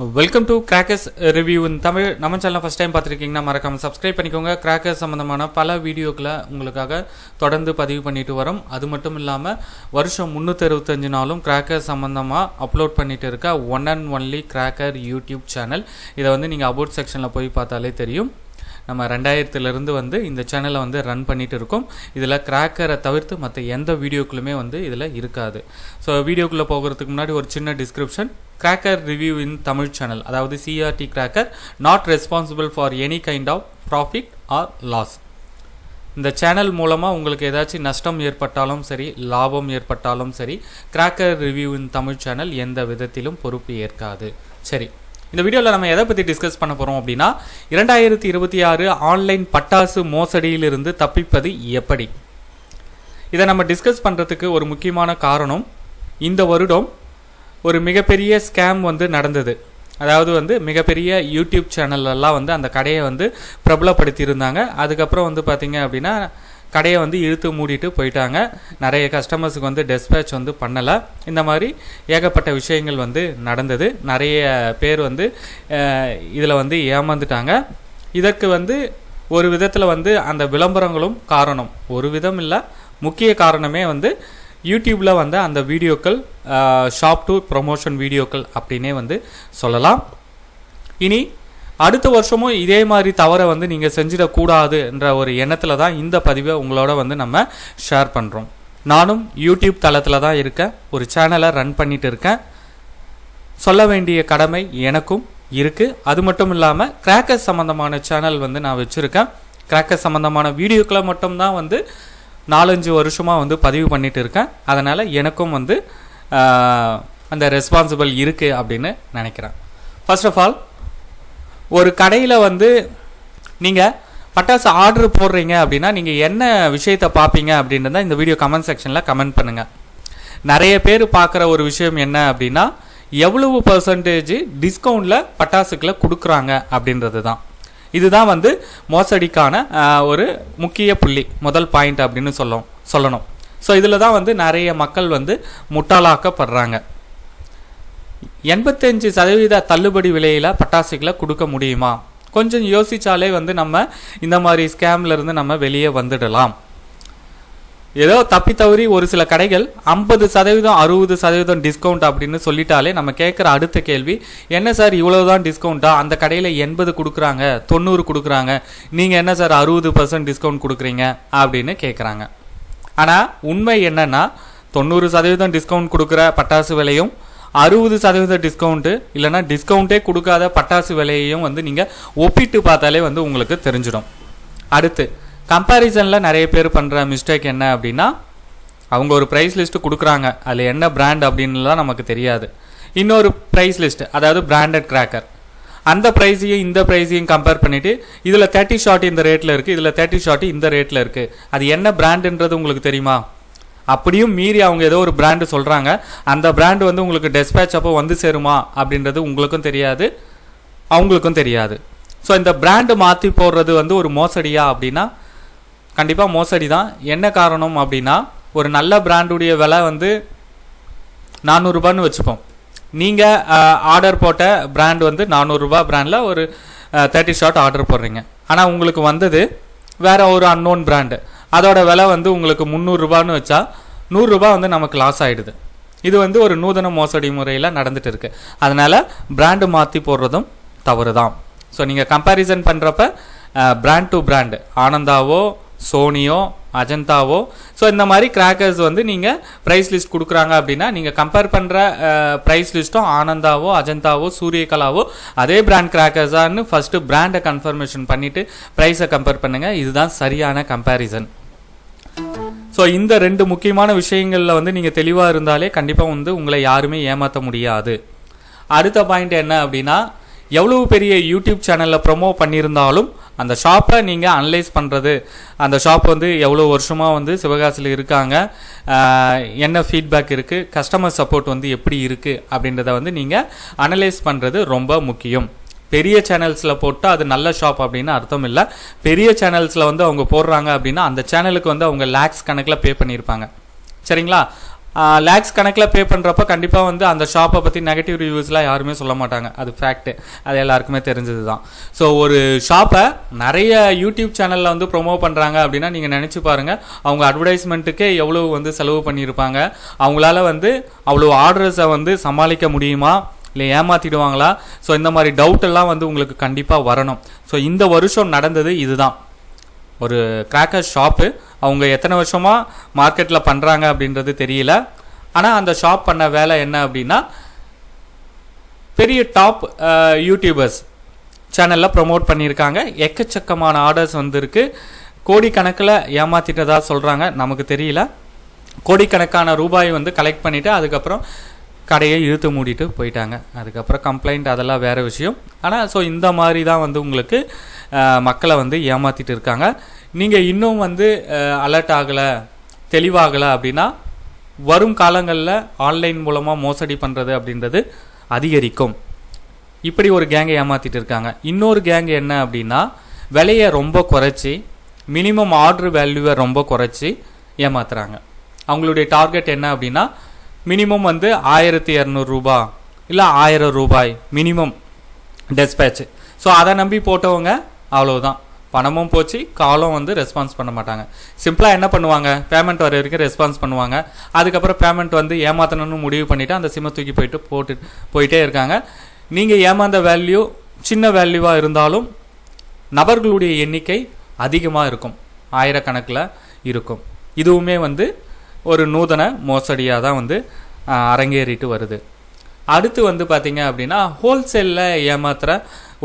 Welcome to crackers review இந்த தமிழ் நம்ம channel first time பார்த்துருக்கீங்கன்னா மறக்காமல் சப்ஸ்கிரைப் பண்ணிக்கோங்க. கிராக்கர்ஸ் சம்மந்தமான பல வீடியோக்களை உங்களுக்காக தொடர்ந்து பதிவு பண்ணிட்டு வரோம். அது மட்டும் இல்லாமல் வருஷம் முந்நூற்றி நாளும் கிராக்கர் சம்மந்தமாக அப்லோட் பண்ணிட்டு இருக்க one and only cracker YouTube channel இதை வந்து நீங்கள் அபவுட் செக்ஷனில் போய் பார்த்தாலே தெரியும். நம்ம ரெண்டாயிரத்துலேருந்து வந்து இந்த சேனலை வந்து ரன் பண்ணிட்டு இருக்கோம் இதில் கிராக்கரை தவிர்த்து மற்ற எந்த வீடியோக்களுமே வந்து இதில் இருக்காது. ஸோ வீடியோக்குள்ளே போகிறதுக்கு முன்னாடி ஒரு சின்ன description cracker review in Tamil channel அதாவது CRT cracker not responsible for any kind of profit or loss இந்த சேனல் மூலமாக உங்களுக்கு ஏதாச்சும் நஷ்டம் ஏற்பட்டாலும் சரி லாபம் ஏற்பட்டாலும் சரி cracker review in Tamil channel எந்த விதத்திலும் பொறுப்பு ஏற்காது. சரி. இந்த வீடியோவில் நம்ம எதை பற்றி டிஸ்கஸ் பண்ண போகிறோம் அப்படின்னா இரண்டாயிரத்தி இருபத்தி ஆறு ஆன்லைன் பட்டாசு மோசடியிலிருந்து தப்பிப்பது எப்படி? இதை நம்ம டிஸ்கஸ் பண்ணுறதுக்கு ஒரு முக்கியமான காரணம் இந்த வருடம் ஒரு மிகப்பெரிய ஸ்கேம் வந்து நடந்தது. அதாவது வந்து மிகப்பெரிய யூடியூப் சேனல்லலாம் வந்து அந்த கடையை வந்து பிரபலப்படுத்தியிருந்தாங்க. அதுக்கப்புறம் வந்து பார்த்திங்க அப்படின்னா கடையை வந்து இழுத்து மூடிட்டு போயிட்டாங்க. நிறைய கஸ்டமர்ஸுக்கு வந்து டெஸ்பேச் வந்து பண்ணலை. இந்த மாதிரி ஏகப்பட்ட விஷயங்கள் வந்து நடந்தது. நிறைய பேர் வந்து இதில் வந்து ஏமாந்துட்டாங்க. இதற்கு வந்து ஒரு விதத்தில் வந்து அந்த விளம்பரங்களும் காரணம். ஒரு விதம் இல்லை முக்கிய காரணமே வந்து யூடியூப்பில் வந்து அந்த வீடியோக்கள் ஷாப் டு ப்ரொமோஷன் வீடியோக்கள் அப்படின்னே வந்து சொல்லலாம். இனி அடுத்த வருஷமும் இதே மாதிரி தவறை வந்து நீங்கள் செஞ்சிடக்கூடாதுன்ற ஒரு எண்ணத்தில் தான் இந்த பதிவை உங்களோட வந்து நம்ம ஷேர் பண்ணுறோம் நானும் யூடியூப் தளத்தில் தான் இருக்கேன். ஒரு சேனலை ரன் பண்ணிட்டு இருக்கேன். சொல்ல வேண்டிய கடமை எனக்கும் இருக்குது அது மட்டும் இல்லாமல் கிராக்கர் சம்மந்தமான சேனல் வந்து நான் வச்சுருக்கேன். கிராக்கர் சம்மந்தமான வீடியோக்களை மட்டும்தான் வந்து நாலஞ்சு வருஷமாக வந்து பதிவு பண்ணிட்டு இருக்கேன். அதனால் எனக்கும் வந்து அந்த ரெஸ்பான்சிபிள் இருக்குது அப்படின்னு நினைக்கிறேன். ஃபர்ஸ்ட் ஆஃப் ஆல் ஒரு கடையில் வந்து நீங்கள் பட்டாசு ஆர்டர் போடுறீங்க அப்படின்னா நீங்கள் என்ன விஷயத்தை பார்ப்பீங்க அப்படின்றத இந்த வீடியோ கமெண்ட் செக்ஷனில் கமெண்ட் பண்ணுங்கள் நிறைய பேர் பார்க்குற ஒரு விஷயம் என்ன அப்படின்னா எவ்வளவு பர்சன்டேஜ் டிஸ்கவுண்டில் பட்டாசுக்களை கொடுக்குறாங்க அப்படின்றது தான். இதுதான் வந்து மோசடிக்கான ஒரு முக்கிய புள்ளி முதல் பாயிண்ட் அப்படின்னு சொல்லும் சொல்லணும். ஸோ இதில் தான் வந்து நிறைய மக்கள் வந்து முட்டாளாக்கப்படுறாங்க. எண்பத்தஞ்சு சதவீத தள்ளுபடி விலையில் பட்டாசுகளை கொடுக்க முடியுமா? கொஞ்சம் யோசித்தாலே வந்து நம்ம இந்த மாதிரி ஸ்கேம்லேருந்து நம்ம வெளியே வந்துடலாம். ஏதோ தப்பி தவறி ஒரு சில கடைகள் ஐம்பது சதவீதம் அறுபது சதவீதம் டிஸ்கவுண்ட் அப்படின்னு சொல்லிட்டாலே நம்ம கேட்குற அடுத்த கேள்வி என்ன சார் இவ்வளோதான் டிஸ்கவுண்ட்டா அந்த கடையில் எண்பது கொடுக்குறாங்க தொண்ணூறு கொடுக்குறாங்க நீங்கள் என்ன சார் அறுபது பர்சன்ட் டிஸ்கவுண்ட் கொடுக்குறீங்க? அப்படின்னு கேட்குறாங்க. ஆனால் உண்மை என்னென்னா தொண்ணூறு சதவீதம் டிஸ்கவுண்ட் கொடுக்குற பட்டாசு விலையும் அறுபது சதவீத டிஸ்கவுண்ட்டு இல்லைனா டிஸ்கவுண்ட்டே கொடுக்காத பட்டாசு விலையையும் வந்து நீங்கள் ஒப்பிட்டு பார்த்தாலே வந்து உங்களுக்கு தெரிஞ்சிடும். அடுத்து கம்பேரிசனில் நிறைய பேர் பண்ணுற மிஸ்டேக் என்ன அப்படின்னா அவங்க ஒரு ப்ரைஸ் லிஸ்ட்டு கொடுக்குறாங்க. அதில் என்ன பிராண்ட் அப்படின்லாம் நமக்கு தெரியாது. இன்னொரு ப்ரைஸ் லிஸ்ட் அதாவது பிராண்டட் கிராக்கர் அந்த ப்ரைஸையும் இந்த ப்ரைஸையும் கம்பேர் பண்ணிவிட்டு இதில் தேர்ட்டி ஷாட் இந்த ரேட்டில் இருக்குது இதில் தேர்ட்டி ஷாட் இந்த ரேட்டில் இருக்குது அது என்ன பிராண்டுன்றது உங்களுக்கு தெரியுமா? அப்படியும் மீறி அவங்க ஏதோ ஒரு பிராண்டு சொல்கிறாங்க அந்த பிராண்டு வந்து உங்களுக்கு டெஸ்பேச் அப்போ வந்து சேருமா அப்படின்றது உங்களுக்கும் தெரியாது. அவங்களுக்கும் தெரியாது. ஸோ இந்த பிராண்டு மாற்றி போடுறது வந்து ஒரு மோசடியா அப்படின்னா கண்டிப்பாக மோசடி தான் என்ன காரணம் அப்படின்னா ஒரு நல்ல பிராண்டுடைய விலை வந்து நானூறுரூபான்னு வச்சுப்போம். நீங்கள் ஆர்டர் போட்ட பிராண்ட் வந்து நானூறுரூபா பிராண்டில் ஒரு தேர்ட்டி ஷார்ட் ஆர்டர் போடுறீங்க. ஆனால் உங்களுக்கு வந்தது வேறு ஒரு அன்னோன் பிராண்டு அதோட விலை வந்து உங்களுக்கு முந்நூறுரூபான்னு வச்சா நூறுரூபா வந்து நமக்கு லாஸ் ஆகிடுது இது வந்து ஒரு நூதன மோசடி முறையில் நடந்துட்டு இருக்குது அதனால் பிராண்டு மாற்றி போடுறதும் தவறு தான் ஸோ நீங்கள் கம்பேரிசன் பண்ணுறப்ப பிராண்ட் டு பிராண்டு ஆனந்தாவோ சோனியோ அஜந்தாவோ. ஸோ இந்த மாதிரி கிராக்கர்ஸ் வந்து நீங்கள் ப்ரைஸ் லிஸ்ட் கொடுக்குறாங்க அப்படின்னா நீங்கள் கம்பேர் பண்ணுற ப்ரைஸ் லிஸ்ட்டும் ஆனந்தாவோ அஜந்தாவோ சூரியகலாவோ அதே பிராண்ட் கிராக்கர்ஸான்னு ஃபஸ்ட்டு பிராண்டை கன்ஃபர்மேஷன் பண்ணிவிட்டு ப்ரைஸை கம்பேர் பண்ணுங்கள் இதுதான் சரியான கம்பேரிசன் ஸோ இந்த ரெண்டு முக்கியமான விஷயங்களில் வந்து நீங்கள் தெளிவாக இருந்தாலே கண்டிப்பாக வந்து உங்களை யாருமே ஏமாற்ற முடியாது. அடுத்த பாயிண்ட் என்ன அப்படின்னா எவ்வளவு பெரிய யூடியூப் சேனலில் ப்ரொமோ பண்ணியிருந்தாலும் அந்த ஷாப்பை நீங்கள் அனலைஸ் பண்ணுறது அந்த ஷாப் வந்து எவ்வளோ வருஷமாக வந்து சிவகாசியில் இருக்காங்க. என்ன ஃபீட்பேக் இருக்குது கஸ்டமர் சப்போர்ட் வந்து எப்படி இருக்குது அப்படின்றத வந்து நீங்கள் அனலைஸ் பண்ணுறது ரொம்ப முக்கியம். பெரிய சேனல்ஸில் போட்டால் அது நல்ல ஷாப் அப்படின்னு அர்த்தம் இல்லை. பெரிய சேனல்ஸில் வந்து அவங்க போடுறாங்க அப்படின்னா அந்த சேனலுக்கு வந்து அவங்க லேக்ஸ் கணக்கில் பே பண்ணியிருப்பாங்க. சரிங்களா? லேக்ஸ் கணக்கில் பே பண்ணுறப்ப கண்டிப்பாக வந்து அந்த ஷாப்பை பற்றி நெகட்டிவ் ரிவ்யூஸ்லாம் யாருமே சொல்ல மாட்டாங்க. அது ஃபேக்ட்டு அது எல்லாருக்குமே தெரிஞ்சது தான் ஸோ ஒரு ஷாப்பை நிறைய யூடியூப் சேனலில் வந்து ப்ரொமோ பண்ணுறாங்க அப்படின்னா நீங்கள் நினச்சி பாருங்கள் அவங்க அட்வர்டைஸ்மெண்ட்டுக்கே எவ்வளோ வந்து செலவு பண்ணியிருப்பாங்க. அவங்களால வந்து அவ்வளோ ஆர்டர்ஸை வந்து சமாளிக்க முடியுமா? இல்லை ஏமாற்றிடுவாங்களா ஸோ இந்த மாதிரி டவுட் எல்லாம் வந்து உங்களுக்கு கண்டிப்பாக வரணும். ஸோ இந்த வருஷம் நடந்தது இதுதான். ஒரு கிராக்கர் ஷாப்பு அவங்க எத்தனை வருஷமாக மார்க்கெட்டில் பண்ணுறாங்க அப்படின்றது தெரியல. ஆனால் அந்த ஷாப் பண்ண வேலை என்ன அப்படின்னா பெரிய டாப் யூடியூபர்ஸ் சேனலில் ப்ரமோட் பண்ணியிருக்காங்க. எக்கச்சக்கமான ஆர்டர்ஸ் வந்திருக்கு. கோடிக்கணக்கில் ஏமாற்றிட்டதாக சொல்கிறாங்க நமக்கு தெரியல. கோடிக்கணக்கான ரூபாய் வந்து கலெக்ட் பண்ணிவிட்டு அதுக்கப்புறம் கடையை இழுத்து மூடிட்டு போயிட்டாங்க. அதுக்கப்புறம் கம்ப்ளைண்ட் அதெல்லாம் வேறு விஷயம். ஆனால் ஸோ இந்த மாதிரி தான் வந்து உங்களுக்கு மக்களை வந்து ஏமாற்றிட்டு இருக்காங்க. நீங்கள் இன்னும் வந்து அலர்ட் ஆகலை தெளிவாகலை அப்படின்னா வரும் காலங்களில் ஆன்லைன் மூலமாக மோசடி பண்ணுறது அப்படின்றது அதிகரிக்கும். இப்படி ஒரு கேங்கை ஏமாற்றிட்டு இருக்காங்க. இன்னொரு கேங் என்ன அப்படின்னா விலையை ரொம்ப குறைச்சி மினிமம் ஆர்டர் வேல்யூவை ரொம்ப குறைச்சி ஏமாத்துறாங்க. அவங்களுடைய டார்கெட் என்ன அப்படின்னா மினிமம் வந்து ஆயிரத்தி இரநூறுபா இல்லை ஆயிரம் ரூபாய் மினிமம் டெஸ்பேட்ச் ஸோ அதை நம்பி போட்டவங்க அவ்வளோதான் பணமும் போச்சு காலும் வந்து ரெஸ்பான்ஸ் பண்ண மாட்டாங்க. சிம்பிளாக என்ன பண்ணுவாங்க? பேமெண்ட் வர வரைக்கும் ரெஸ்பான்ஸ் பண்ணுவாங்க. அதுக்கப்புறம் பேமெண்ட் வந்து ஏமாத்தணும்னு முடிவு பண்ணிவிட்டு அந்த சிம்மை தூக்கி போயிட்டு போட்டு போயிட்டே இருக்காங்க. நீங்கள் ஏமாந்த வேல்யூ சின்ன வேல்யூவாக இருந்தாலும் நபர்களுடைய எண்ணிக்கை அதிகமாக இருக்கும். ஆயிரக்கணக்கில் இருக்கும். இதுவுமே வந்து ஒரு நூதன மோசடியாக தான் வந்து அரங்கேறிட்டு வருது. அடுத்து வந்து பார்த்திங்க அப்படின்னா ஹோல்சேலில் ஏமாத்துகிற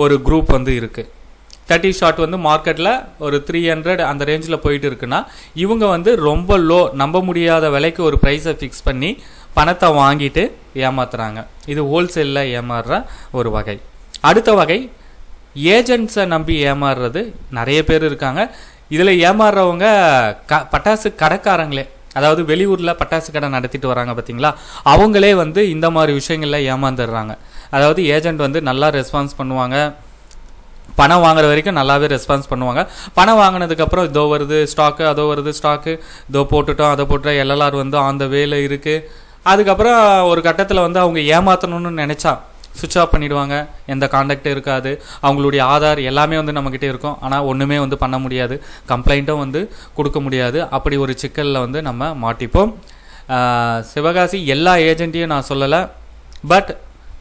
ஒரு குரூப் வந்து இருக்குது தேர்ட்டி ஷாட் வந்து மார்க்கெட்டில் ஒரு த்ரீ ஹண்ட்ரட் அந்த ரேஞ்சில் போயிட்டு இருக்குன்னா இவங்க வந்து ரொம்ப லோ நம்ப முடியாத விலைக்கு ஒரு ப்ரைஸை ஃபிக்ஸ் பண்ணி பணத்தை வாங்கிட்டு ஏமாத்துறாங்க. இது ஹோல்சேலில் ஏமாறுற ஒரு வகை. அடுத்த வகை ஏஜென்ட்ஸை நம்பி ஏமாறுறது நிறைய பேர் இருக்காங்க. இதில் ஏமாறுறவங்க க பட்டாசு கடைக்காரங்களே. அதாவது வெளியூரில் பட்டாசு கடை நடத்திட்டு வராங்க பார்த்தீங்களா அவங்களே வந்து இந்த மாதிரி விஷயங்களில் ஏமாந்துடுறாங்க. அதாவது ஏஜென்ட் வந்து நல்லா ரெஸ்பான்ஸ் பண்ணுவாங்க. பணம் வாங்குற வரைக்கும் நல்லாவே ரெஸ்பான்ஸ் பண்ணுவாங்க. பணம் வாங்கினதுக்கப்புறம் இதோ வருது ஸ்டாக்கு அதோ வருது ஸ்டாக்கு இதோ போட்டுட்டோம் அதை போட்டுட்டோம். எல்எல்ஆர் வந்து அந்த வேலை இருக்குது அதுக்கப்புறம் ஒரு கட்டத்தில் வந்து அவங்க ஏமாற்றணும்னு நினச்சா சுவிட்ச் ஆஃப் பண்ணிடுவாங்க. எந்த காண்டாக்டும் இருக்காது. அவங்களுடைய ஆதார் எல்லாமே வந்து நம்மக்கிட்ட இருக்கும். ஆனால் ஒன்றுமே வந்து பண்ண முடியாது. கம்ப்ளைண்ட்டும் வந்து கொடுக்க முடியாது. அப்படி ஒரு சிக்கலில் வந்து நம்ம மாட்டிப்போம். சிவகாசி எல்லா ஏஜென்ட்டையும் நான் சொல்லலை. பட்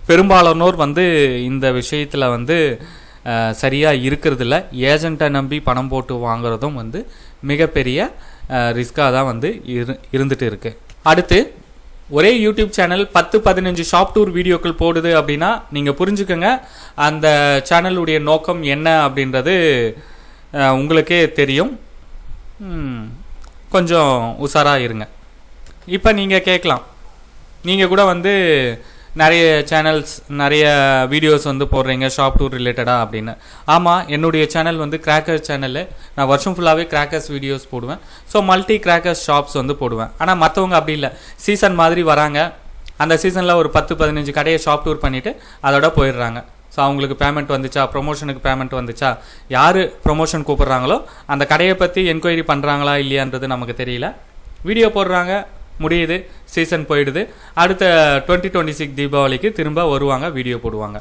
பெரும்பாலானோர் வந்து இந்த விஷயத்தில் வந்து சரியாக இருக்கிறதில்ல. ஏஜெண்ட்டை நம்பி பணம் போட்டு வாங்குறதும் வந்து மிகப்பெரிய ரிஸ்க்காக தான் வந்து இரு இருந்துகிட்டு இருக்குது அடுத்து ஒரே யூடியூப் சேனல் பத்து பதினஞ்சு ஷாப் டூர் வீடியோக்கள் போடுது அப்படின்னா நீங்கள் புரிஞ்சுக்கோங்க. அந்த சேனலுடைய நோக்கம் என்ன அப்படின்றது உங்களுக்கே தெரியும். கொஞ்சம் உஷாராக இருங்க. இப்போ நீங்கள் கேட்கலாம். நீங்கள் கூட வந்து நிறைய சேனல்ஸ் நிறைய வீடியோஸ் வந்து போடுறீங்க ஷாப் டூர் ரிலேட்டடாக அப்படின்னு. ஆமாம் என்னுடைய சேனல் வந்து கிராக்கர் சேனலு நான் வருஷம் ஃபுல்லாகவே கிராக்கர்ஸ் வீடியோஸ் போடுவேன். ஸோ மல்டி கிராக்கர்ஸ் ஷாப்ஸ் வந்து போடுவேன். ஆனால் மற்றவங்க அப்படி இல்லை. சீசன் மாதிரி வராங்க. அந்த சீசனில் ஒரு பத்து பதினஞ்சு கடையை ஷாப் டூர் பண்ணிவிட்டு அதோட போயிடுறாங்க. ஸோ அவங்களுக்கு பேமெண்ட் வந்துச்சா? ப்ரொமோஷனுக்கு பேமெண்ட் வந்துச்சா? யார் ப்ரொமோஷன் கூப்பிட்றாங்களோ அந்த கடையை பற்றி என்கொயரி பண்ணுறாங்களா இல்லையான்றது நமக்கு தெரியல. வீடியோ போடுறாங்க. முடியுது சீசன் போயிடுது. அடுத்த டுவெண்ட்டி டுவெண்ட்டி சிக்ஸ் தீபாவளிக்கு திரும்ப வருவாங்க வீடியோ போடுவாங்க.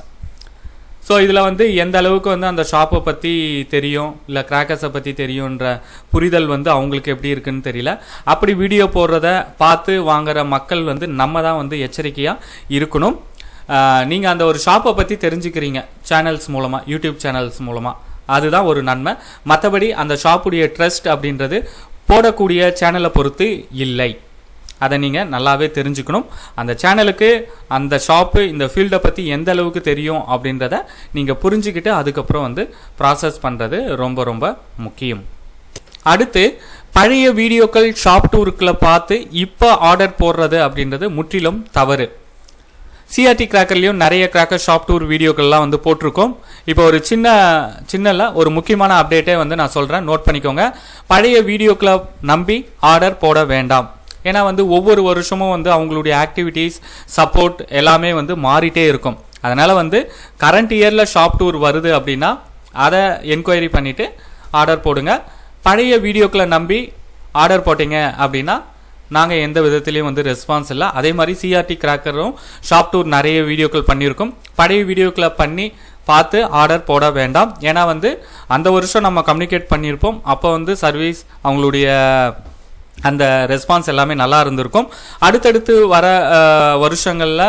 ஸோ இதில் வந்து எந்த அளவுக்கு வந்து அந்த ஷாப்பை பற்றி தெரியும் இல்லை கிராக்கர்ஸை பற்றி தெரியுன்ற புரிதல் வந்து அவங்களுக்கு எப்படி இருக்குன்னு தெரியல. அப்படி வீடியோ போடுறத பார்த்து வாங்குகிற மக்கள் வந்து நம்ம தான் வந்து எச்சரிக்கையாக இருக்கணும். நீங்கள் அந்த ஒரு ஷாப்பை பற்றி தெரிஞ்சுக்கிறீங்க சேனல்ஸ் மூலமாக யூடியூப் சேனல்ஸ் மூலமாக அதுதான் ஒரு நன்மை. மற்றபடி அந்த ஷாப்புடைய ட்ரஸ்ட் அப்படின்றது போடக்கூடிய சேனலை பொறுத்து இல்லை. அதை நீங்கள் நல்லாவே தெரிஞ்சுக்கணும். அந்த சேனலுக்கு அந்த ஷாப்பு இந்த ஃபீல்டை பற்றி எந்த அளவுக்கு தெரியும் அப்படின்றத நீங்கள் புரிஞ்சுக்கிட்டு அதுக்கப்புறம் வந்து ப்ராசஸ் பண்ணுறது ரொம்ப ரொம்ப முக்கியம். அடுத்து பழைய வீடியோக்கள் ஷாப் டூருக்கில் பார்த்து இப்போ ஆர்டர் போடுறது அப்படின்றது முற்றிலும் தவறு. சிஆர்டி கிராக்கர்லேயும் நிறைய கிராக்கர் ஷாப் டூர் வீடியோக்கள்லாம் வந்து போட்டிருக்கோம். இப்போ ஒரு சின்ன சின்னல ஒரு முக்கியமான அப்டேட்டே வந்து நான் சொல்கிறேன் நோட் பண்ணிக்கோங்க. பழைய வீடியோக்களை நம்பி ஆர்டர் போட வேண்டாம். ஏன்னா வந்து ஒவ்வொரு வருஷமும் வந்து அவங்களுடைய ஆக்டிவிட்டீஸ் சப்போர்ட் எல்லாமே வந்து மாறிட்டே இருக்கும். அதனால் வந்து கரண்ட் இயரில் ஷாப் டூர் வருது அப்படின்னா அதை என்கொயரி பண்ணிவிட்டு ஆர்டர் போடுங்க. பழைய வீடியோக்களை நம்பி ஆர்டர் போட்டிங்க அப்படின்னா நாங்கள் எந்த விதத்துலேயும் வந்து ரெஸ்பான்ஸ் இல்லை. அதே மாதிரி சிஆர்டி கிராக்கரும் ஷாப் டூர் நிறைய வீடியோக்கள் பண்ணியிருக்கோம். பழைய வீடியோக்களை பண்ணி பார்த்து ஆர்டர் போட வேண்டாம். ஏன்னா வந்து அந்த வருஷம் நம்ம கம்யூனிகேட் பண்ணியிருப்போம். அப்போ வந்து சர்வீஸ் அவங்களுடைய அந்த ரெஸ்பான்ஸ் எல்லாமே நல்லா இருந்திருக்கும். அடுத்தடுத்து வர வருஷங்களில்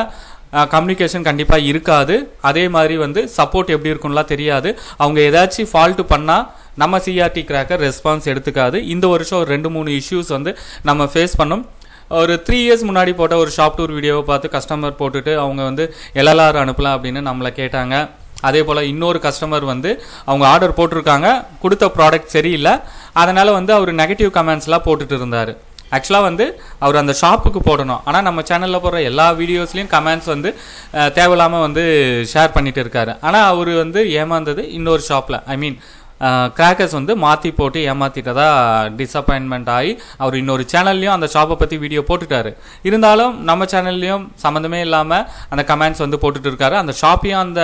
கம்யூனிகேஷன் கண்டிப்பாக இருக்காது. அதே மாதிரி வந்து சப்போர்ட் எப்படி இருக்கும்லாம் தெரியாது. அவங்க ஏதாச்சும் ஃபால்ட்டு பண்ணால் நம்ம சிஆர்டி கிராக்கர் ரெஸ்பான்ஸ் எடுத்துக்காது. இந்த வருஷம் ஒரு ரெண்டு மூணு இஷ்யூஸ் வந்து நம்ம ஃபேஸ் பண்ணோம். ஒரு த்ரீ இயர்ஸ் முன்னாடி போட்ட ஒரு ஷாப் டூர் வீடியோவை பார்த்து கஸ்டமர் போட்டுட்டு அவங்க வந்து எல்எல்ஆர் அனுப்பலாம் அப்படின்னு நம்மளை கேட்டாங்க. அதே போல் இன்னொரு கஸ்டமர் வந்து அவங்க ஆர்டர் போட்டிருக்காங்க கொடுத்த ப்ராடக்ட் சரியில்லை. அதனால் வந்து அவர் நெகட்டிவ் கமெண்ட்ஸ்லாம் போட்டுட்டு இருந்தார். ஆக்சுவலாக வந்து அவர் அந்த ஷாப்புக்கு போடணும். ஆனால் நம்ம சேனலில் போடுற எல்லா வீடியோஸ்லேயும் கமெண்ட்ஸ் வந்து தேவையில்லாமல் வந்து ஷேர் பண்ணிட்டு இருக்காரு. ஆனால் அவர் வந்து ஏமாந்தது இன்னொரு ஷாப்பில் ஐ மீன் கிராக்கர்ஸ் வந்து மாற்றி போட்டு ஏமாற்றிட்டதா டிசப்பாயின்மெண்ட் ஆகி அவர் இன்னொரு சேனல்லையும் அந்த ஷாப்பை பற்றி வீடியோ போட்டுட்டாரு. இருந்தாலும் நம்ம சேனல்லையும் சம்மந்தமே இல்லாமல் அந்த கமெண்ட்ஸ் வந்து போட்டுட்டு இருக்காரு அந்த ஷாப்பையும் அந்த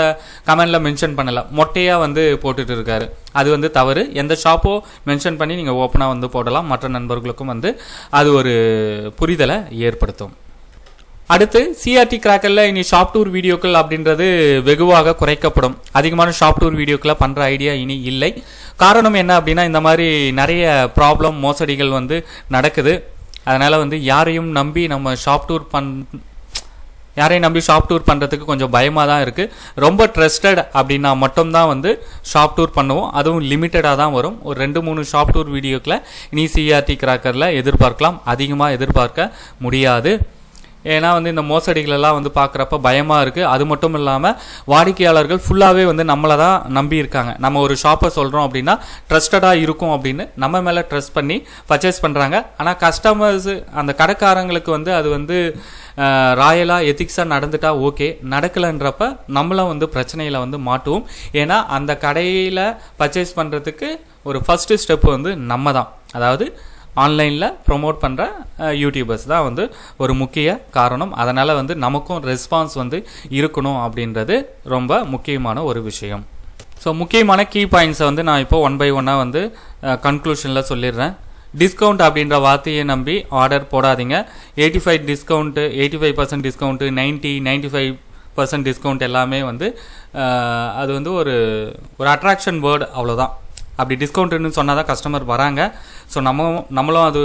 கமெண்டில் மென்ஷன் பண்ணலை. மொட்டையாக வந்து போட்டுட்டு இருக்காரு அது வந்து தவறு. எந்த ஷாப்போ மென்ஷன் பண்ணி நீங்கள் ஓப்பனாக வந்து போடலாம். மற்ற நண்பர்களுக்கும் வந்து அது ஒரு புரிதலை ஏற்படுத்தும். அடுத்து சிஆர்டி கிராக்கரில் இனி ஷாப் டூர் வீடியோக்கள் அப்படின்றது வெகுவாக குறைக்கப்படும். அதிகமான ஷாப் டூர் வீடியோக்களை பண்ணுற ஐடியா இனி இல்லை. காரணம் என்ன அப்படின்னா இந்த மாதிரி நிறைய ப்ராப்ளம் மோசடிகள் வந்து நடக்குது. அதனால் வந்து யாரையும் நம்பி நம்ம ஷாப் டூர் பண் யாரையும் நம்பி ஷாப் டூர் பண்ணுறதுக்கு கொஞ்சம் பயமாக தான் இருக்குது ரொம்ப ட்ரஸ்டட் அப்படின்னா மட்டும்தான் வந்து ஷாப் டூர் பண்ணுவோம். அதுவும் லிமிட்டடாக தான் வரும். ஒரு ரெண்டு மூணு ஷாப் டூர் வீடியோக்களை இனி சிஆர்டி கிராக்கரில் எதிர்பார்க்கலாம். அதிகமாக எதிர்பார்க்க முடியாது. ஏன்னா வந்து இந்த மோசடிகளெல்லாம் வந்து பார்க்குறப்ப பயமாக இருக்குது அது மட்டும் இல்லாமல் வாடிக்கையாளர்கள் ஃபுல்லாகவே வந்து நம்மளை தான் நம்பி இருக்காங்க. நம்ம ஒரு ஷாப்பை சொல்கிறோம் அப்படின்னா ட்ரஸ்டடாக இருக்கும் அப்படின்னு நம்ம மேலே ட்ரஸ்ட் பண்ணி பர்ச்சேஸ் பண்ணுறாங்க ஆனால் கஸ்டமர்ஸு அந்த கடைக்காரங்களுக்கு வந்து அது வந்து ராயலாக எத்திக்ஸாக நடந்துட்டா ஓகே நடக்கலைன்றப்ப நம்மளும் வந்து பிரச்சனையில் வந்து மாட்டுவோம். ஏன்னா அந்த கடையில் பர்ச்சேஸ் பண்ணுறதுக்கு ஒரு ஃபஸ்ட்டு ஸ்டெப் வந்து நம்ம தான். அதாவது ஆன்லைனில் ப்ரோமோட் பண்ணுற யூடியூபர்ஸ் தான் வந்து ஒரு முக்கிய காரணம். அதனால் வந்து நமக்கும் ரெஸ்பான்ஸ் வந்து இருக்கணும் அப்படின்றது ரொம்ப முக்கியமான ஒரு விஷயம். ஸோ முக்கியமான கீ பாயிண்ட்ஸை வந்து நான் இப்போ ஒன் பை ஒன்னாக வந்து கன்க்ளூஷனில் சொல்லிடுறேன். டிஸ்கவுண்ட் அப்படின்ற வார்த்தையை நம்பி ஆர்டர் போடாதீங்க. Eighty five discount eighty five percent discount ninety ninety five percent discount எல்லாமே வந்து அது வந்து ஒரு ஒரு அட்ராக்ஷன் வேர்டு அவ்வளோதான் அப்படி டிஸ்கவுண்ட்டுன்னு சொன்னால் தான் கஸ்டமர் வராங்க. ஸோ நம்ம நம்மளும் அது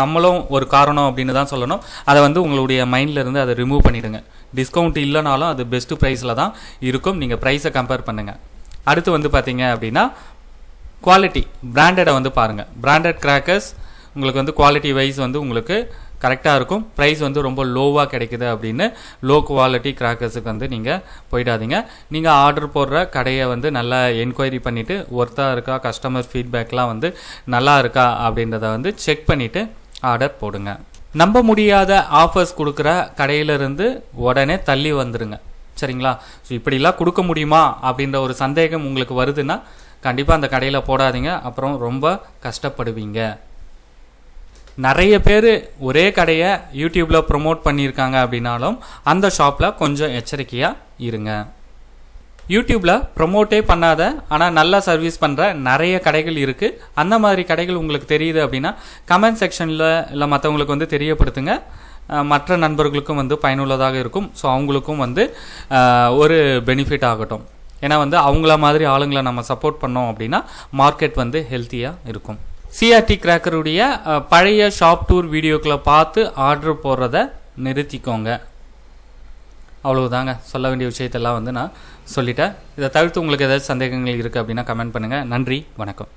நம்மளும் ஒரு காரணம் அப்படின்னு தான் சொல்லணும். அதை வந்து உங்களுடைய மைண்ட்லேருந்து அதை ரிமூவ் பண்ணிவிடுங்க டிஸ்கவுண்ட் இல்லைனாலும் அது பெஸ்ட்டு ப்ரைஸில் தான் இருக்கும். நீங்கள் ப்ரைஸை கம்பேர் பண்ணுங்கள் அடுத்து வந்து பார்த்தீங்க அப்படின்னா குவாலிட்டி பிராண்டடை வந்து பாருங்கள் பிராண்டட் கிராக்கர்ஸ் உங்களுக்கு வந்து குவாலிட்டி வைஸ் வந்து உங்களுக்கு கரெக்டாக இருக்கும். ப்ரைஸ் வந்து ரொம்ப லோவாக கிடைக்குது அப்படின்னு லோ குவாலிட்டி கிராக்கர்ஸுக்கு வந்து நீங்கள் போயிடாதீங்க. நீங்கள் ஆர்டர் போடுற கடையை வந்து நல்லா என்கொயரி பண்ணிவிட்டு ஒர்த்தாக இருக்கா? கஸ்டமர் ஃபீட்பேக்லாம் வந்து நல்லா இருக்கா? அப்படின்றத வந்து செக் பண்ணிவிட்டு ஆர்டர் போடுங்க. நம்ப முடியாத ஆஃபர்ஸ் கொடுக்குற கடையிலிருந்து உடனே தள்ளி வந்துடுங்க சரிங்களா? ஸோ இப்படிலாம் கொடுக்க முடியுமா? அப்படின்ற ஒரு சந்தேகம் உங்களுக்கு வருதுன்னா கண்டிப்பாக அந்த கடையில் போடாதீங்க. அப்புறம் ரொம்ப கஷ்டப்படுவீங்க. நிறைய பேர் ஒரே கடையை யூடியூப்பில் ப்ரொமோட் பண்ணியிருக்காங்க அப்படின்னாலும் அந்த ஷாப்பில் கொஞ்சம் எச்சரிக்கையாக இருங்க. யூடியூப்பில் ப்ரொமோட்டே பண்ணாத ஆனால் நல்லா சர்வீஸ் பண்ணுற நிறைய கடைகள் இருக்குது அந்த மாதிரி கடைகள் உங்களுக்கு தெரியுது அப்படின்னா கமெண்ட் செக்ஷனில் இல்லை மற்றவங்களுக்கு வந்து தெரியப்படுத்துங்க. மற்ற நண்பர்களுக்கும் வந்து பயனுள்ளதாக இருக்கும். ஸோ அவங்களுக்கும் வந்து ஒரு பெனிஃபிட் ஆகட்டும். ஏன்னா வந்து அவங்கள மாதிரி ஆளுங்களை நம்ம சப்போர்ட் பண்ணோம் அப்படின்னா மார்க்கெட் வந்து ஹெல்த்தியாக இருக்கும். சிஆர்டி கிராக்கருடைய பழைய ஷாப் டூர் வீடியோக்களை பார்த்து ஆர்டர் போடுறத நிறுத்திக்கோங்க. அவ்வளவுதாங்க. சொல்ல வேண்டிய விஷயத்தெல்லாம் வந்து நான் சொல்லிட்டேன். இதை தவிர்த்து உங்களுக்கு ஏதாச்சும் சந்தேகங்கள் இருக்குது அப்படின்னா கமெண்ட் பண்ணுங்கள் நன்றி. வணக்கம்.